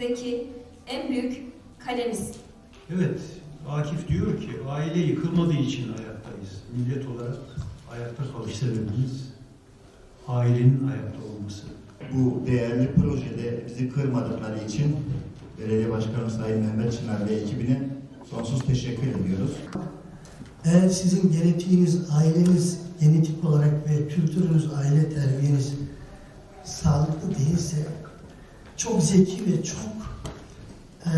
elimizdeki en büyük kalemiz. Evet, Akif diyor ki aile yıkılmadığı için ayaktayız. Millet olarak ayakta kalış sebebimiz ailenin ayakta olması. Bu değerli projede bizi kırmadıkları için Belediye Başkanı Sayın Mehmet Çınar ve ekibine sonsuz teşekkür ediyoruz. Eğer sizin genetiğiniz, aileniz genetik olarak ve kültürünüz, aile terbiyeniz çok zeki ve çok eee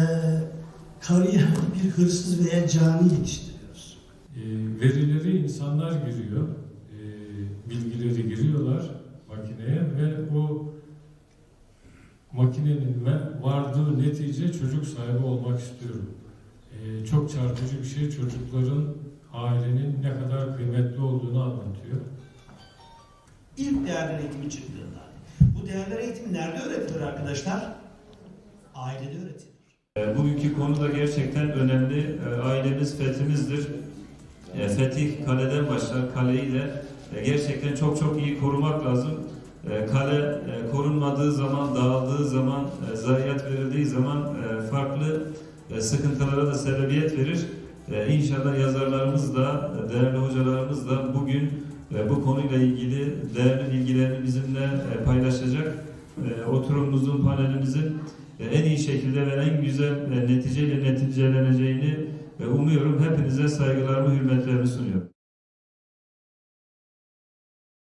kariyer bir hırsız veya cani yetiştiriyoruz. E, verileri insanlar giriyor, e, bilgileri giriyorlar makineye ve o makinenin vardığı netice çocuk sahibi olmak istiyorum. E, çok çarpıcı bir şey çocukların ailenin ne kadar kıymetli olduğunu anlatıyor. İlk değerler eğitimi çıktığında. Bu değerler eğitimi nerede öğretilir arkadaşlar? Ailede öğretilir. E, Bugünkü konu da gerçekten önemli. E, Ailemiz fethimizdir. E, Fetih kaleden başlar. Kaleyi de gerçekten çok çok iyi korumak lazım. Kale korunmadığı zaman, dağıldığı zaman, zayiat verildiği zaman farklı sıkıntılara da sebebiyet verir. E, İnşallah yazarlarımız da, değerli hocalarımız da bugün e, bu konuyla ilgili değerli bilgilerini bizimle e, paylaşacak. E, Oturumumuzun, panelimizin e, en iyi şekilde ve en güzel e, neticeyle neticeleneceğini umuyorum. Hepinize saygılarımı, hürmetlerimi sunuyorum.